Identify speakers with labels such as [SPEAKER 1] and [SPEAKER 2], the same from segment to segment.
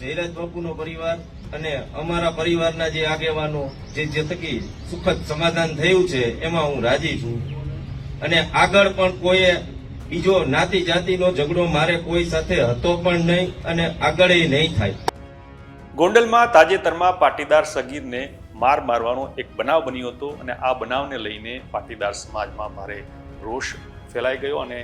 [SPEAKER 1] જયરાજ બાપુનો પરિવાર અને અમારા પરિવારના જે આગેવાનો, જે જે થકી સુખદ સમાધાન થયું છે, એમાં હું રાજી છું. અને આગળ પણ કોઈએ બીજો નાતી જાતિનો ઝઘડો મારે કોઈ સાથે હતો પણ નહીં અને આગળ નહીં થાય.
[SPEAKER 2] ગોંડલમાં તાજેતરમાં પાટીદાર સગીરને માર મારવાનો એક બનાવ બન્યો હતો અને આ બનાવને લઈને પાટીદાર સમાજમાં ભારે રોષ ફેલાઈ ગયો અને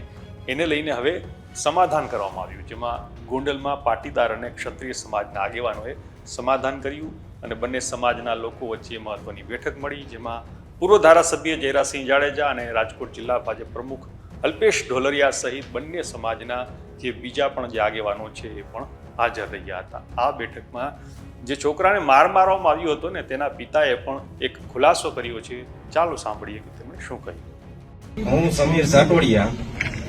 [SPEAKER 2] એને લઈને હવે સમાધાન કરવામાં આવ્યું, જેમાં ગોંડલમાં પાટીદાર અને ક્ષત્રિય સમાજના આગેવાનોએ સમાધાન કર્યું અને બંને સમાજના લોકો વચ્ચે મહત્વની બેઠક મળી, જેમાં પૂર્વ ધારાસભ્ય જયરાસિંહ જાડેજા અને રાજકોટ જિલ્લા ભાજપ પ્રમુખ અલ્પેશ ઢોલરિયા સહિત બંને સમાજના જે બીજા પણ જે આગેવાનો છે એ પણ હાજર રહ્યા હતા. આ બેઠકમાં જે છોકરાને માર મારવામાં આવ્યો હતો ને, તેના પિતાએ પણ એક ખુલાસો કર્યો છે. ચાલો સાંભળીએ કે તેમણે શું કહ્યું.
[SPEAKER 1] હું સમીર સાટોડિયા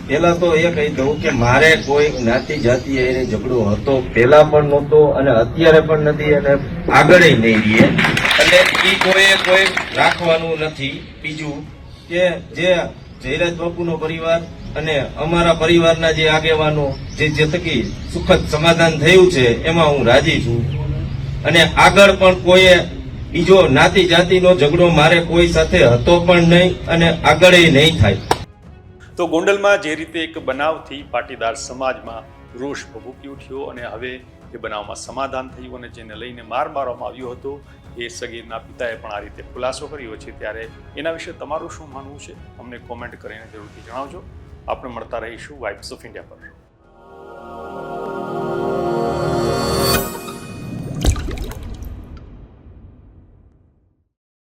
[SPEAKER 1] પેલા તો એ કહી દઉં કે મારે કોઈ જ્ઞાતિ, જાતિ એને ઝઘડો હતો. પેલા પણ નહોતો અને અત્યારે પણ નથી અને આગળ નહીં રહીએ. એટલે એ કોઈ કોઈ રાખવાનું નથી. બીજું કે જે જયરાજ બાપુનો પરિવાર અને અમારા પરિવારના જે આગેવાનો જે જે થકી સુખદ સમાધાન થયું છે, એમાં હું રાજી છું. અને આગળ પણ કોઈએ બીજો નાતી જાતિનો ઝઘડો મારે કોઈ સાથે હતો પણ નહીં અને આગળ નહીં થાય.
[SPEAKER 2] તો ગોંડલમાં જે રીતે એક બનાવથી પાટીદાર સમાજમાં રોષ ભભૂકી ઉઠ્યો અને હવે એ બનાવમાં સમાધાન થયું અને જેને લઈને માર મારવામાં આવ્યો હતો, એ સગીરના પિતાએ પણ આ રીતે ખુલાસો કર્યો છે. ત્યારે એના વિશે તમારું શું માનવું છે? અમને કોમેન્ટ કરીને જરૂરથી જણાવજો. આપણે મળતા રહીશું વાઇબ્સ ઓફ ઇન્ડિયા પર.